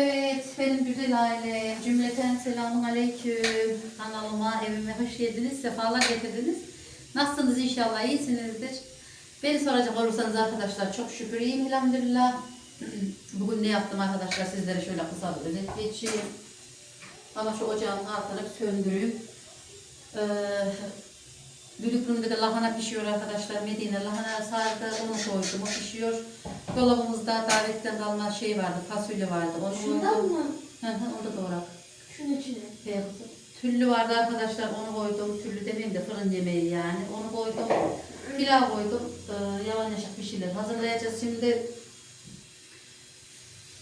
Evet, benim güzel aile, cümleten selamun aleyküm. Kanalıma, evime hoş geldiniz, sefalar getirdiniz. Nasılsınız inşallah, iyisinizdir. Beni soracak olursanız arkadaşlar çok şükür iyiyim elhamdülillah. Bugün ne yaptım arkadaşlar sizlere şöyle kısa bir özet geçeyim. Ama şu ocağın altını söndüreyim. Ee, Düdüklümde de lahana pişiyor arkadaşlar. Medine lahana sardı. Onu koydum. O pişiyor. Dolabımızda davetten kalma şey vardı. Fasulye vardı. Onu Şundan koydum. mı? Hı hı, onu da doğrak. Şunun içine. Tüllü vardı arkadaşlar. Onu koydum. Tüllü demeyeyim de fırın yemeği yani. Onu koydum. Pilav koydum. Ee, yavaşça bir şeyler hazırlayacağız. Şimdi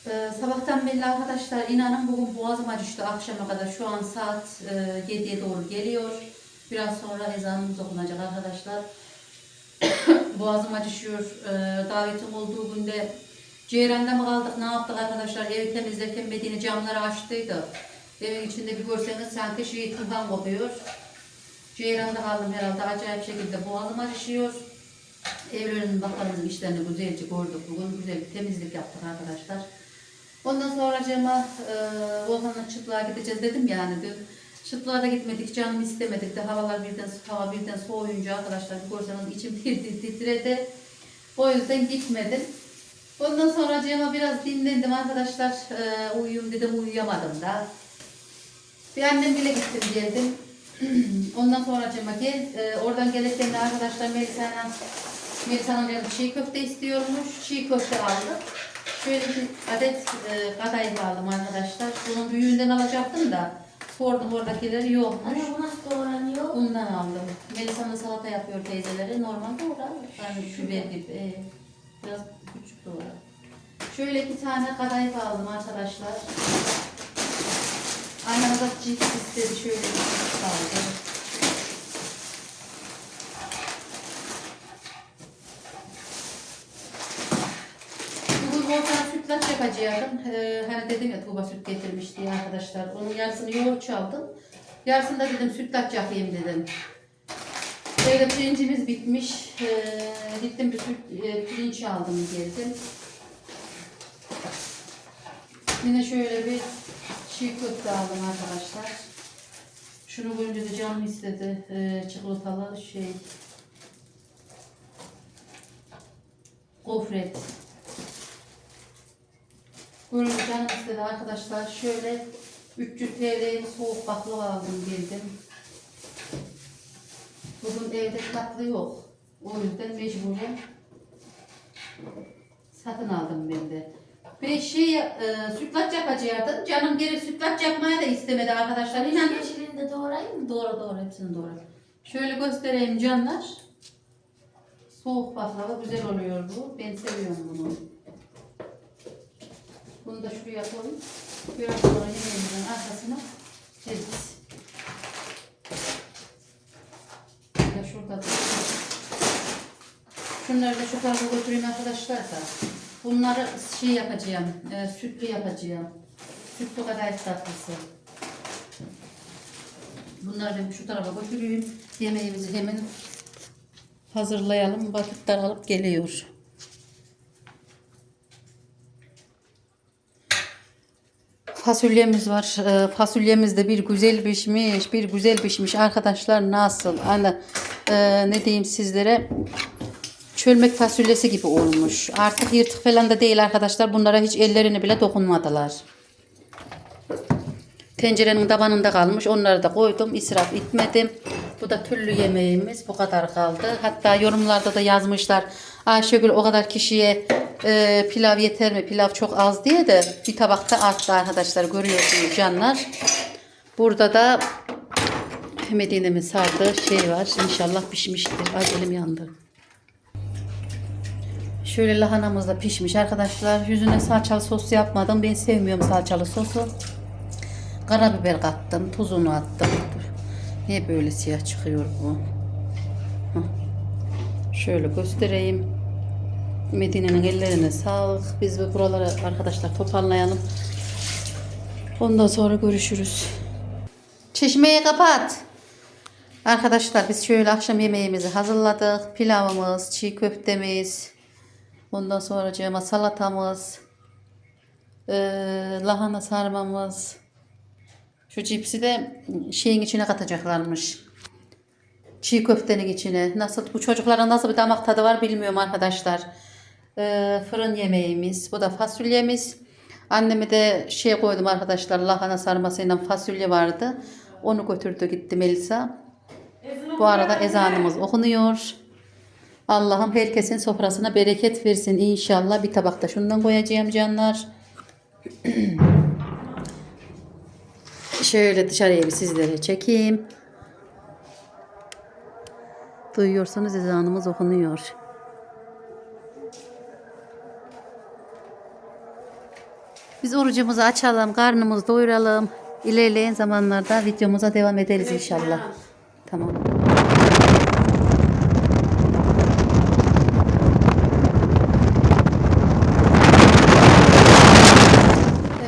ee, sabahtan belli arkadaşlar inanın bugün boğazım acıştı akşama kadar. Şu an saat e, 7'ye doğru geliyor. Biraz sonra ezanımız okunacak arkadaşlar. boğazım acışıyor. Ee, davetim olduğu günde Ceyran'da mı kaldık ne yaptık arkadaşlar? Evi temizlerken Medine camları açtıydı. Evin içinde bir görseniz sanki tuzdan kopuyor. Ceyran'da kaldım herhalde acayip şekilde boğazım acışıyor. Evlerinin bakanımızın işlerini güzelce gördük. Bugün güzel bir temizlik yaptık arkadaşlar. Ondan sonra Cema e, Volkan'la çıtlığa gideceğiz dedim yani dün. Çıtlığa da gitmedik, canım istemedik de havalar birden hava birden soğuyunca arkadaşlar bir görseniz içim tir titredi. O yüzden gitmedim. Ondan sonra Cema biraz dinlendim arkadaşlar. E, uyuyayım dedim uyuyamadım da. Bir annem bile gittim geldim. Ondan sonra Cema gel. E, oradan gelirken de arkadaşlar Melisa'yla Melisa'nın canı çiğ köfte istiyormuş. Çiğ köfte aldık. Şöyle bir adet e, kadayıf aldım arkadaşlar. Bunun büyüğünden alacaktım da sordum oradakileri yokmuş. Anne bu nasıl doğranıyor? Bundan aldım. Melisa'nın salata yapıyor teyzeleri. Normal doğrar. Yani biber gibi. e, biraz küçük doğrar. Şöyle iki tane kadayıf aldım arkadaşlar. Annem da cips istedi. Şöyle bir cips aldım. Bugün Volkan sütlaç yapacaktım. Ee, hani dedim ya Tuğba süt getirmiş diye arkadaşlar. Onun yarısını yoğurt çaldım. Yarısını da dedim sütlaç yapayım dedim. Böyle pirincimiz bitmiş. Ee, gittim bir süt, e, pirinç aldım geldim. Yine şöyle bir çiğ köfte aldım arkadaşlar. Şunu görünce de canım istedi. Ee, çikolatalı şey. Gofret. Buyurun canım istedi arkadaşlar. Şöyle 300 TL'ye soğuk baklava aldım geldim. Bugün evde tatlı yok. O yüzden mecburen satın aldım ben de. Ben şey e, sütlaç yapacaktım. Canım geri sütlaç yapmaya da istemedi arkadaşlar. İnanın. Yeşilini de doğrayayım mı? Doğru doğru hepsini doğru. Şöyle göstereyim canlar. Soğuk baklava güzel oluyor bu. Ben seviyorum bunu. Bunu da şuraya koyayım. Biraz sonra yemeğimizin arkasına servis. De şurada da. Şunları da şu tarafa götüreyim arkadaşlar da. Bunları şey yapacağım, e, sütlü yapacağım. Sütlü kadayıf tatlısı. Bunları ben şu tarafa götüreyim. Yemeğimizi hemen hazırlayalım. Vakit daralıp geliyor. Fasulyemiz var. Ee, Fasulyemiz de bir güzel pişmiş. Bir güzel pişmiş. Arkadaşlar nasıl? Hani, e, ne diyeyim sizlere? Çölmek fasulyesi gibi olmuş. Artık yırtık falan da değil arkadaşlar. Bunlara hiç ellerini bile dokunmadılar. Tencerenin tabanında kalmış. Onları da koydum. israf etmedim. Bu da türlü yemeğimiz. Bu kadar kaldı. Hatta yorumlarda da yazmışlar. Ayşegül o kadar kişiye e, pilav yeter mi? Pilav çok az diye de bir tabakta arttı arkadaşlar. Görüyorsunuz canlar. Burada da Medine'min sardığı şey var. İnşallah pişmiştir. Ay elim yandı. Şöyle lahanamız da pişmiş arkadaşlar. Yüzüne salçalı sos yapmadım. Ben sevmiyorum salçalı sosu. Karabiber kattım. Tuzunu attım. Niye böyle siyah çıkıyor bu? Şöyle göstereyim. Medine'nin ellerine sağlık. Biz bu buraları arkadaşlar toparlayalım. Ondan sonra görüşürüz. Çeşmeyi kapat. Arkadaşlar biz şöyle akşam yemeğimizi hazırladık. Pilavımız, çiğ köftemiz, ondan sonra salatamız. Ee, lahana sarmamız. Şu cipsi de şeyin içine katacaklarmış. Çiğ köftenin içine. Nasıl bu çocuklara nasıl bir damak tadı var bilmiyorum arkadaşlar. Ee, fırın yemeğimiz. Bu da fasulyemiz. Anneme de şey koydum arkadaşlar. Lahana sarmasıyla fasulye vardı. Onu götürdü gitti Melisa. Bu arada ezanımız okunuyor. Allah'ım herkesin sofrasına bereket versin inşallah. Bir tabakta şundan koyacağım canlar. Şöyle dışarıya bir sizlere çekeyim. Duyuyorsanız ezanımız okunuyor. Biz orucumuzu açalım, karnımızı doyuralım. İlerleyen zamanlarda videomuza devam ederiz inşallah. Tamam.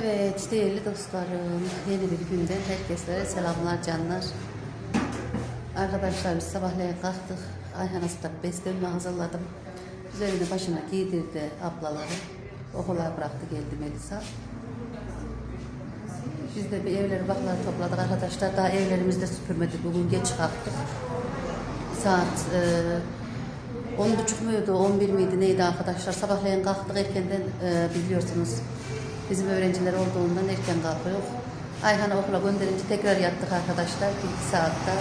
Evet değerli dostlarım, yeni bir günden herkese selamlar canlar. Arkadaşlar biz sabahleyin kalktık. Ayhan Ası'da beslenme hazırladım. Üzerine başına giydirdi ablaları. Okula bıraktı geldi Melisa. Biz de bir evleri bakları topladık arkadaşlar. Daha evlerimizde süpürmedik. Bugün geç kalktık. Saat e, 10 buçuk muydu, 11 miydi neydi arkadaşlar? Sabahleyin kalktık erkenden e, biliyorsunuz. Bizim öğrenciler olduğundan erken kalkıyor. Ayhan'ı okula gönderince tekrar yattık arkadaşlar. Bir iki saatte.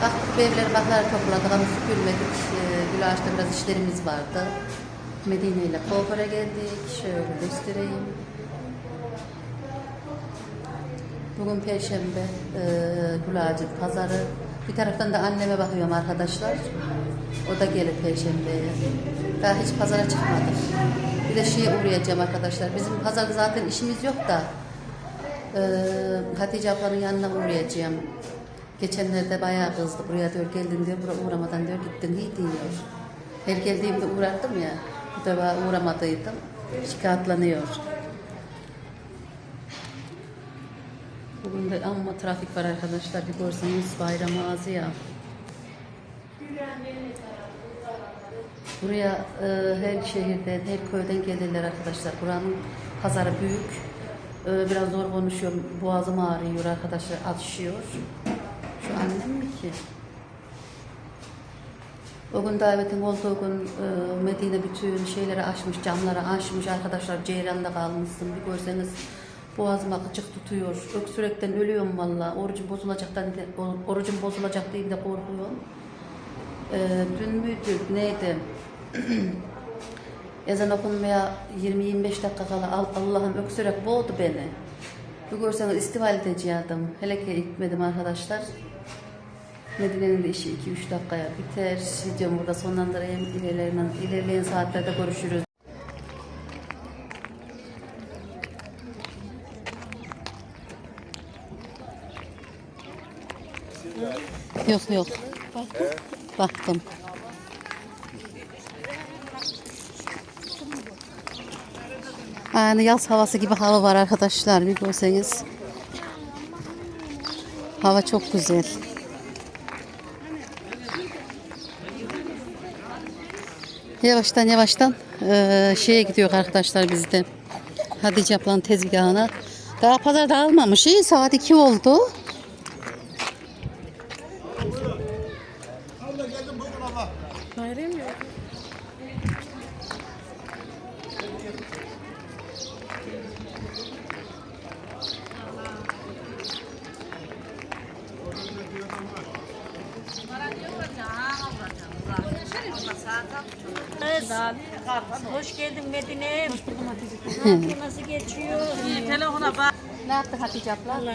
Kalktık bir evleri bakları topladık ama süpürmedik. E, Gülaş'ta biraz işlerimiz vardı. Medine ile kuaföre geldik. Şöyle göstereyim. Bugün Perşembe, e, Gülacı pazarı. Bir taraftan da anneme bakıyorum arkadaşlar. O da gelir Perşembe'ye. Daha hiç pazara çıkmadık. Bir de şeye uğrayacağım arkadaşlar. Bizim pazarda zaten işimiz yok da. E, Hatice ablanın yanına uğrayacağım. Geçenlerde bayağı kızdı. Buraya diyor geldin diyor, buraya uğramadan diyor gittin iyi diyor. Her geldiğimde uğrattım ya. Bu defa uğramadıydım. Şikayetlanıyor. Bugün de amma trafik var arkadaşlar. Bir görseniz bayram ağzı ya. Buraya e, her şehirden, her köyden gelirler arkadaşlar. Buranın pazarı büyük. E, biraz zor konuşuyorum. Boğazım ağrıyor arkadaşlar. Atışıyor. Şu annem mi ki? O gün davetin olduğu gün e, Medine bütün şeyleri açmış, camları açmış arkadaşlar. Ceyran'da kalmışsın. Bir görseniz boğazım akıcık tutuyor. Öksürekten ölüyorum valla. Orucum bozulacaktan orucum bozulacak diye de korkuyorum. E, dün müydü neydi? Ezan okunmaya 20-25 dakika kala Al- Allah'ım öksürek boğdu beni. Bir görseniz istival edeceğim. Hele ki gitmedim arkadaşlar. Medine'nin de işi 2-3 dakikaya biter. Videomu burada sonlandırayım. İlerleyen, ilerleyen saatlerde görüşürüz. Yok yok. Baktım. Yani yaz havası gibi hava var arkadaşlar bir görseniz. Hava çok güzel. Yavaştan yavaştan eee, şeye gidiyor arkadaşlar biz de. Hatice ablanın tezgahına. Daha pazar dağılmamış. İyi saat 2 oldu. Evet. Hoş geldin Medine. Hoş buldum Hatice. Nasıl geçiyor? Telefona bak. Ne yaptı Hatice abla? Allah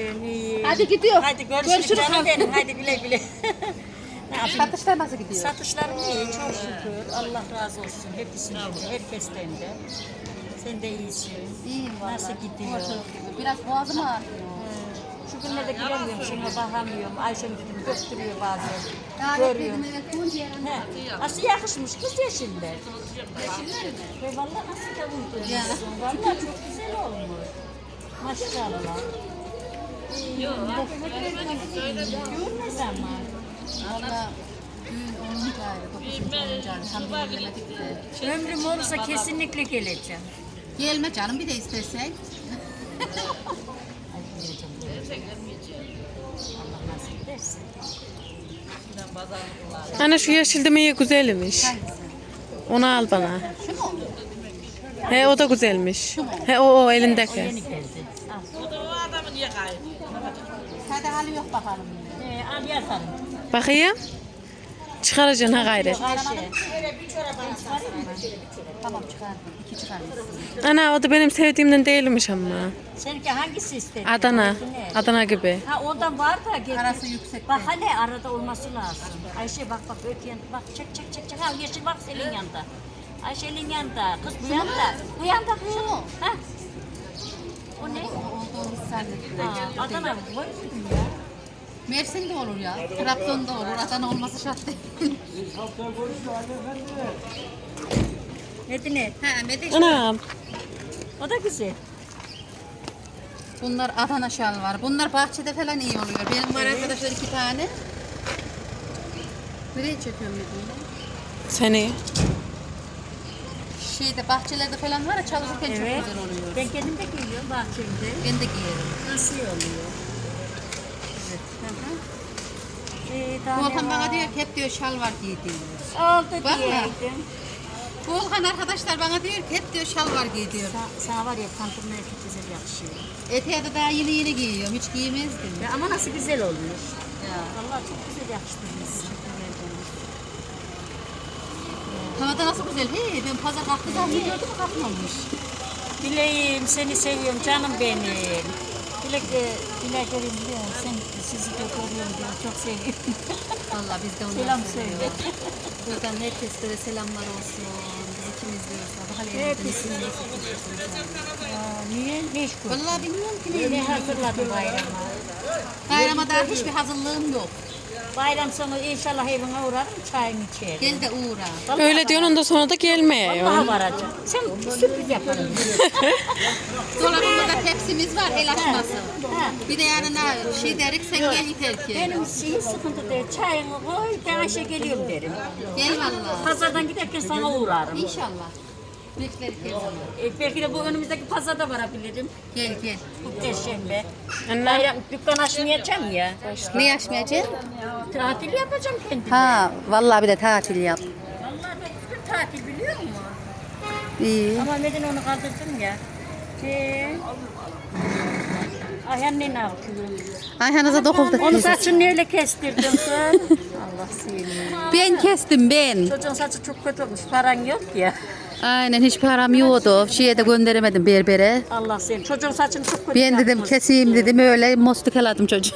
iyi. Hadi gidiyor. Hadi görüşürüz, canım benim. Hadi güle güle. ne yapayım? Satışlar nasıl gidiyor? Satışlarım iyi çok şükür. Allah razı olsun hepsinden de, herkesten de. Sen de iyisin. İyiyim vallahi. Nasıl gidiyor? Biraz boğazım ağrıyor. Şu günlerde giremiyorum, şimdi bakamıyorum. Ayşem dedim götürüyor bazen. Görüyorum. He, nasıl yakışmış kız mi? Ve vallahi nasıl da uydurmuşsun. Vallahi çok güzel olmuş. Maşallah. Yok, Düğün ne zaman? Valla düğün 10. ay, 9. 10. ay tam belirlemedik de. Ömrüm olursa kesinlikle geleceğim. Gelme canım bir de ederse. Anne şu yeşil demeyi güzelmiş. Onu al bana. Şu mu? He o da güzelmiş. He o o elindeki. Yeni geldi. Al. Sade hali yok bakalım. Ee, al yatalım. Bakayım. Çıkaracaksın ha gayret. Ayşe. Tamam çıkar. İki çıkar. Ana o da benim sevdiğimden değilmiş ama. Seninki hangisi istedin? Adana. Ne? Adana gibi. Ha ondan var da getir. Arası yüksek. Bak hele arada olması lazım. Ayşe bak bak öte yan bak çek çek çek çek. Ha yeşil bak senin yanında. Ayşe'nin yanında. Kız bu yanda. Bu yanda mu? Ha. O ne? Olduğunu. Aa, Adana koy ya. Mersin de olur ya. Trabzon da olur. Adana olması şart değil. Medine. ha Mediş. Anam. O da güzel. Bunlar Adana şal var. Bunlar bahçede falan iyi oluyor. Benim var arkadaşlar iki tane. Nereye çekiyorum Medine'yi? Seni. Şeyde bahçelerde falan var ya çalışırken çok Evet. güzel oluyor. Ben kendim de giyiyorum bahçemde. Ben de giyerim. Nasıl oluyor? Ee, daha ne Volkan var? bana diyor ki hep diyor şal var giydiğin. Oldu Bak ya. diyeydim. Volkan arkadaşlar bana diyor ki hep diyor şal var giy diyor. Sa- Sana var ya tantırmaya çok güzel yakışıyor. Eteğe de daha yeni yeni giyiyorum. Hiç giymezdim. Ya ama nasıl güzel olmuş. Ya. Vallahi çok güzel yakıştırmışsın. Havada nasıl güzel. Hey ben pazar kalktı zaman gördüm kalkmamış. Dileğim seni seviyorum canım benim. Dilek de Dilek görüyorum musun? Sen sizi de görüyorum diyor. Çok seviyorum. Valla biz de onu Selam söyle. Buradan herkese de selamlar olsun. Biz ikimiz diyoruz. Bakalım Hepsine. Aa, niye? Bu? Valla bilmiyorum ki Ne ne. hazırladın bayrama? Bayrama daha hiçbir hazırlığım yok. Bayram sonu inşallah evine uğrarım çayını içerim. Gel de uğra. Vallahi Öyle diyorsun ondan sonra da gelmiyor. Vallahi varacağım. Sen sürpriz yaparım. Dolabımda da tepsimiz var el açması. Ha. Bir de yarın ha, şey derik sen gel yeter ki. Benim hiç sıkıntı değil. Çayını koy ben Ayşe geliyorum derim. Gel valla. Pazardan giderken sana uğrarım. İnşallah. Her zaman. E, belki de bu önümüzdeki pazarda varabilirim. Gel gel. Bu perşembe. Bayram, dükkan açmayacağım ya. Ne açmayacaksın? Tatil yapacağım kendime. Ha vallahi bir de tatil yap. Vallahi ben bugün tatil biliyor musun? İyi. Ama Medine onu kaldırdım ya. Şey... Ay anne ne yapıyor? Ayhan'ıza dokundu. Onu saçını neyle kestirdin sen? Allah seni. Ben kestim ben. Çocuğun saçı çok kötü olmuş. Paran yok ya. Aynen hiç param yoktu. Şeye de gönderemedim berbere. Allah seni. Çocuğun saçını çok kötü Ben dedim yapmış. keseyim dedim öyle mostuk aladım çocuğu.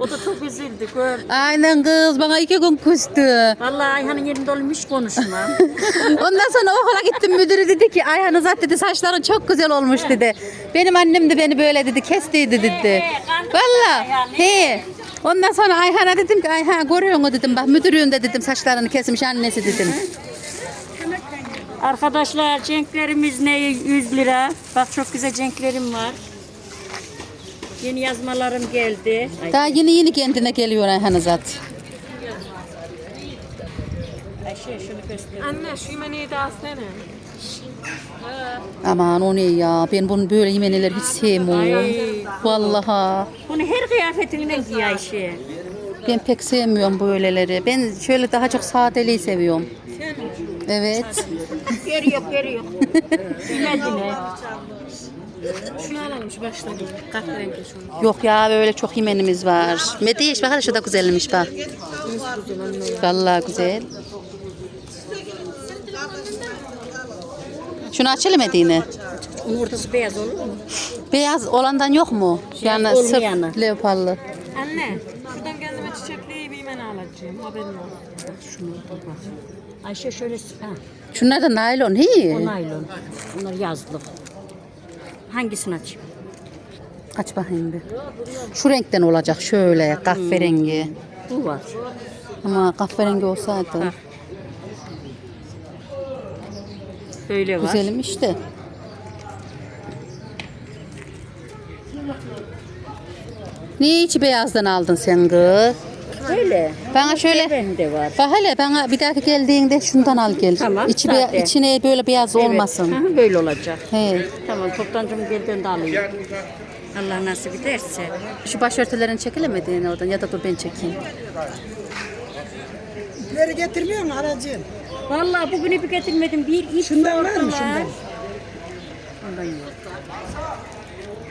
O da çok üzüldü. Gör. Aynen kız bana iki gün küstü. Vallahi Ayhan'ın yerinde olmuş konuşma. Ondan sonra okula gittim müdürü dedi ki Ayhan Uzat dedi saçların çok güzel olmuş dedi. Benim annem de beni böyle dedi kestiydi dedi. Valla he. Ondan sonra Ayhan'a dedim ki Ayhan görüyor musun dedim bak müdürün de dedim saçlarını kesmiş annesi dedim. Arkadaşlar cenklerimiz ne 100 lira. Bak çok güzel cenklerim var. Yeni yazmalarım geldi. Daha yeni yeni kendine geliyor Ayhan Uzat. Ayşe şunu göster. Anne şu yemeği de alsana. Aman o ne ya ben bunu böyle yemeneler hiç sevmiyorum. Vallahi Bunu her kıyafetinden giy Ayşe. ben pek sevmiyorum böyleleri. Ben şöyle daha çok sadeliği seviyorum. Evet. Geri yok geri yok. Bilmedine. Şunu alalım şu baştaki. Kahverengi şunu. Yok ya böyle çok yemenimiz var. Mediş bak hadi şu da güzelmiş bak. Vallahi güzel. Şunu açalım Medine. Onun ortası beyaz olur mu? Beyaz olandan yok mu? Yani sırf leoparlı. Anne şuradan kendime çiçekli bir yemeğini alacağım. Haberin olsun. Şunu bak. Ayşe şöyle ha, Şunlar da naylon. Hi. o naylon. Bunlar yazlık. Hangisini açayım? Aç bakayım bir. Şu renkten olacak şöyle kahverengi. Bu var. Ama kahverengi olsaydı Böyle var. güzelim işte. Niye içi beyazdan aldın sen kız? Böyle. Bana şöyle Ben de var. Bak hele bana bir dahaki geldiğinde şundan al gel. Tamam, İçi be- sade. içine böyle beyaz olmasın. Evet, hı hı, böyle olacak. He. Tamam toptancım geldiğinde alayım. Allah nasip ederse. Şu başörtülerini çekilemediğin oradan ya da dur ben çekeyim. İpleri getirmiyor mu aracın? Vallahi bugün ipi getirmedim. Bir ip Şundan var mı şundan? Ondan yok.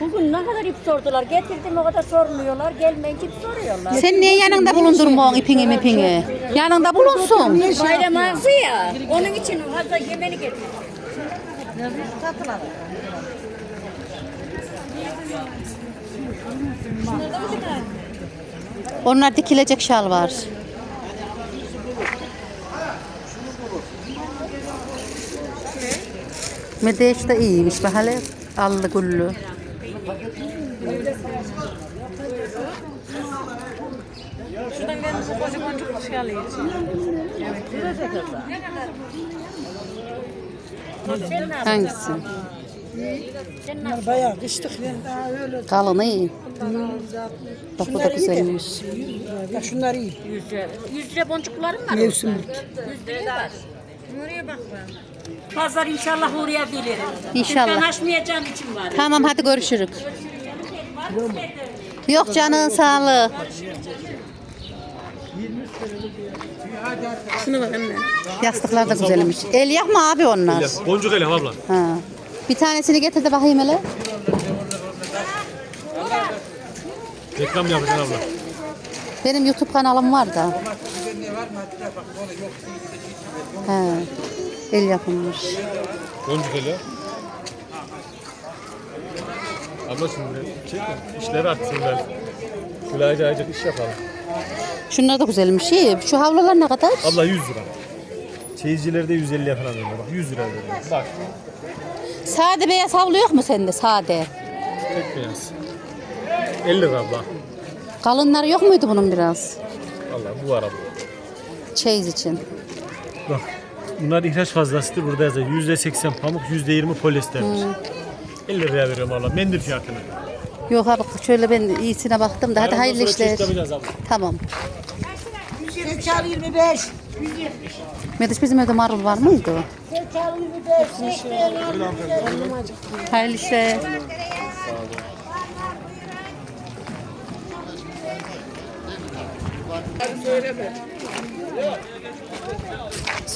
Bugün ne kadar ip sordular. Getirdim o kadar sormuyorlar. Gelmeyince ip soruyorlar. Sen niye yanında bulundurmuyorsun ipini mipini? Yanında bulunsun. Bayram ağzı ya. Onun için fazla yemeni getirdim. Onlar dikilecek şal var. Medeş de iyiymiş bak hele. Allı güllü. Şuradan kocaman çok şey? Hangisi? Bayağı kıştık öyle. Kalını iyi. Bak bu da güzelmiş. Bak şunlar iyi. Yüz lira. Yüz lira boncuklarım var. Mevsimlik. Yüz lira var. Nuriye bak ben. Pazar inşallah uğrayabilirim. İnşallah. Açmayacağım için var. Tamam hadi görüşürük. Yok canın sağlığı. Şunu bak anne. Yastıklar da güzelmiş. El yakma abi onlar. Boncuk elem abla. Ha. Bir tanesini getir de bakayım hele. Reklam yapacaksın abla. Benim YouTube kanalım var da. He. El yapılmış. Boncuk ele. Abla şimdi çekme. İşleri artsın ben. Şöyle acayip acayip iş yapalım. Şunlar da güzelmiş. İyi. Şu havlular ne kadar? Abla 100 lira. Çeyizcilerde 150 falan veriyor. Bak 100 lira veriyor. Bak. Sade beyaz havlu yok mu sende sade? Tek beyaz. 50 lira abla. Kalınları yok muydu bunun biraz? Allah bu var abla. Çeyiz için. Bak. Bunlar ihraç fazlasıdır. Burada yazıyor. %80 pamuk, %20 polyester. 50 liraya veriyorum abla. Mendil fiyatını. Yok abi şöyle ben iyisine baktım da hadi hayırlı işler. Tamam. Seçal 25. Mediş bizim evde marul var mıydı? Hayırlı işler.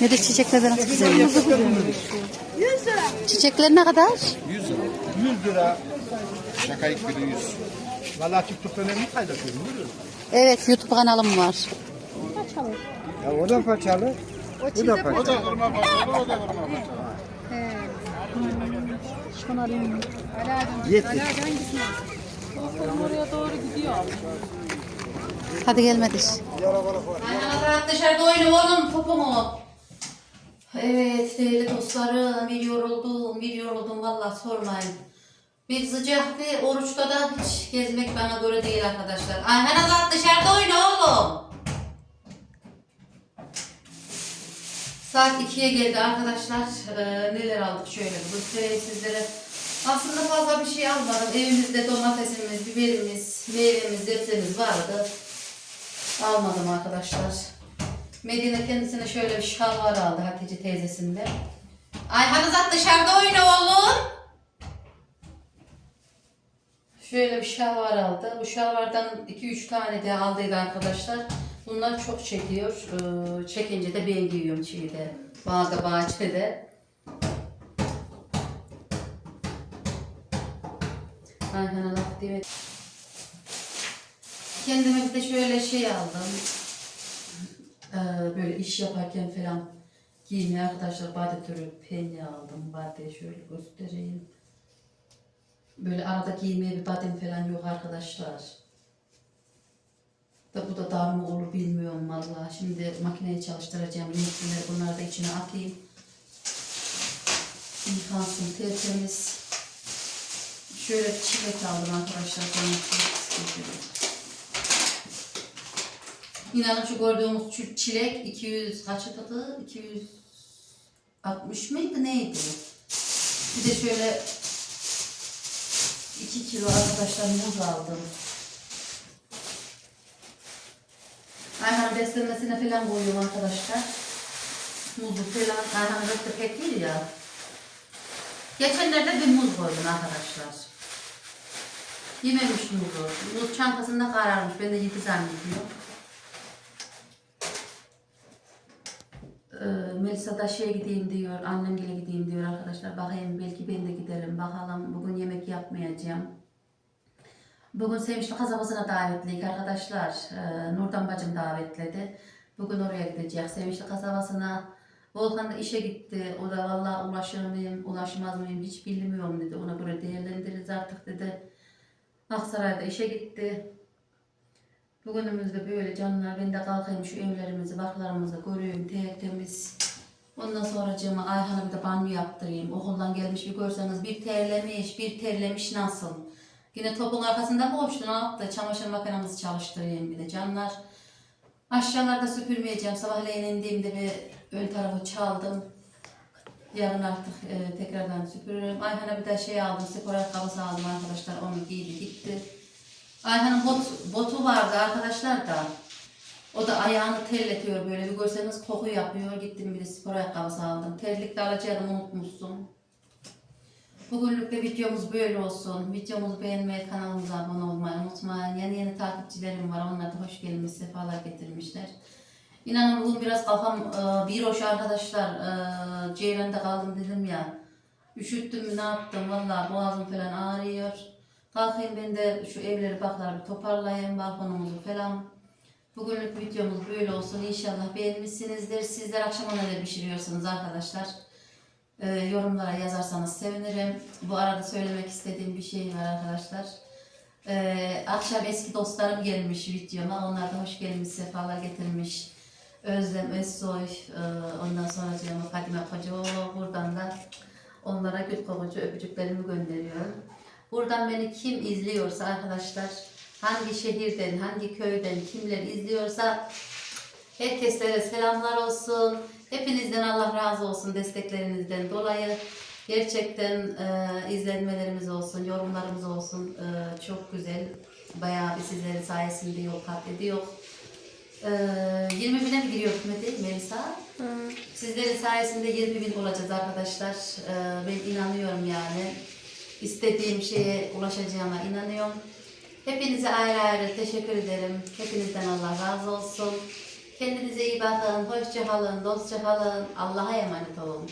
Ne de çiçekler de nasıl güzelmiş. Çiçekler ne kadar? 100 lira. Şaka ilk biri 100. Valla TikTok'tan elini paylaşıyorum. Evet YouTube kanalım var. Ya o da paçalı. Bu da paçalı. O da kırma paçalı, o da kırma paçalı. Yetmiş. Hadi gelmedi. Rahat dışarıda oyunu oğlum topumu. Evet değerli dostlarım bir yoruldum bir yoruldum valla sormayın. Bir sıcaktı oruçta da hiç gezmek bana göre değil arkadaşlar. Ayhan Azat dışarıda oyna oğlum. Saat 2'ye geldi arkadaşlar. Ee, neler aldık şöyle göstereyim sizlere. Aslında fazla bir şey almadım. Evimizde domatesimiz, biberimiz, meyvemiz, sebzemiz vardı. Almadım arkadaşlar. Medine kendisine şöyle bir şalvar aldı Hatice teyzesinde. Ayhan Azat dışarıda oyna oğlum. Şöyle bir şalvar aldı. Bu şalvardan 2-3 tane de aldıydı arkadaşlar. Bunlar çok çekiyor. Ee, çekince de ben giyiyorum şeyde. Bağda bahçede. Ayhan Allah diye. Kendime bir de şöyle şey aldım. Ee, böyle iş yaparken falan giymeye arkadaşlar bade türü penye aldım. Bade şöyle göstereyim. Böyle arada giymeye bir badem falan yok arkadaşlar. Da bu da dar mı olur bilmiyorum valla. Şimdi makineyi çalıştıracağım. Yumurtaları bunları da içine atayım. Yıkansın tertemiz. Şöyle çilek aldım arkadaşlar. İstiyorum. İnanın şu gördüğümüz çilek 200 kaç tadı? 260 mıydı neydi? Bir de şöyle 2 kilo arkadaşlar muz aldım. Ayhan beslenmesine falan koyuyorum arkadaşlar. Muzu falan. Ayhan da pek değil ya. Geçenlerde bir muz koydum arkadaşlar. Yememiş muzu. Muz çantasında kararmış. Ben de yedi zannediyorum. Ee, Melisa da şey gideyim diyor, annemgile gideyim diyor arkadaşlar. Bakayım belki ben de giderim. Bakalım bugün yemek yapmayacağım. Bugün Sevinçli kasabasına davetliyik arkadaşlar. Ee, Nurdan bacım davetledi. Bugün oraya gidecek. Sevinçli kasabasına. Volkan da işe gitti. O da vallahi ulaşır mıyım, ulaşmaz mıyım hiç bilmiyorum dedi. Ona göre değerlendiririz artık dedi. Aksaray'da işe gitti. Bugünümüzde böyle canlar. Ben de kalkayım şu evlerimizi, baklarımızı göreyim tertemiz. Ondan sonra cama Ayhan'a bir de banyo yaptırayım. Okuldan gelmiş bir görseniz bir terlemiş, bir terlemiş nasıl? Yine topun arkasında mı koştu ne yaptı? Çamaşır makinemizi çalıştırayım bir de canlar. Aşağılarda süpürmeyeceğim. Sabahleyin indiğimde bir ön tarafı çaldım. Yarın artık e, tekrardan süpürürüm. Ayhan'a bir de şey aldım, spor ayakkabısı aldım arkadaşlar. Onu giydi gitti. Ayhan'ın bot, botu vardı arkadaşlar da. O da ayağını terletiyor böyle bir görseniz koku yapıyor. Gittim bir de spor ayakkabısı aldım. Terlik de alacaktım unutmuşsun. Bugünlük de videomuz böyle olsun. Videomuzu beğenmeyi, kanalımıza abone olmayı unutmayın. Yeni yeni takipçilerim var. Onlar da hoş gelmiş, sefalar getirmişler. İnanın bugün biraz kafam e, bir hoş arkadaşlar. E, Ceylan'da kaldım dedim ya. Üşüttüm ne yaptım valla boğazım falan ağrıyor. Kalkayım ben de şu evleri baklar bir toparlayayım balkonumuzu falan. Bugünlük videomuz böyle olsun. İnşallah beğenmişsinizdir. Sizler akşama neler pişiriyorsunuz arkadaşlar. Ee, yorumlara yazarsanız sevinirim. Bu arada söylemek istediğim bir şey var arkadaşlar. Ee, akşam eski dostlarım gelmiş videoma. Onlar da hoş gelmiş, sefalar getirmiş. Özlem Özsoy, e, ondan sonra Fadime Kocaoğlu. Buradan da onlara gül kokucu öpücüklerimi gönderiyorum. Buradan beni kim izliyorsa arkadaşlar, hangi şehirden, hangi köyden kimler izliyorsa herkeslere selamlar olsun. Hepinizden Allah razı olsun desteklerinizden dolayı. Gerçekten e, izlenmelerimiz olsun, yorumlarımız olsun. E, çok güzel. Bayağı bir sizlerin sayesinde yol kat ediyor. E, 20 bine mi giriyor Hikmet'i, Melisa? Sizlerin sayesinde 20 bin olacağız arkadaşlar. E, ben inanıyorum yani. İstediğim şeye ulaşacağıma inanıyorum. Hepinize ayrı ayrı teşekkür ederim. Hepinizden Allah razı olsun. Kendinize iyi bakın. Hoşça kalın, dostça kalın. Allah'a emanet olun.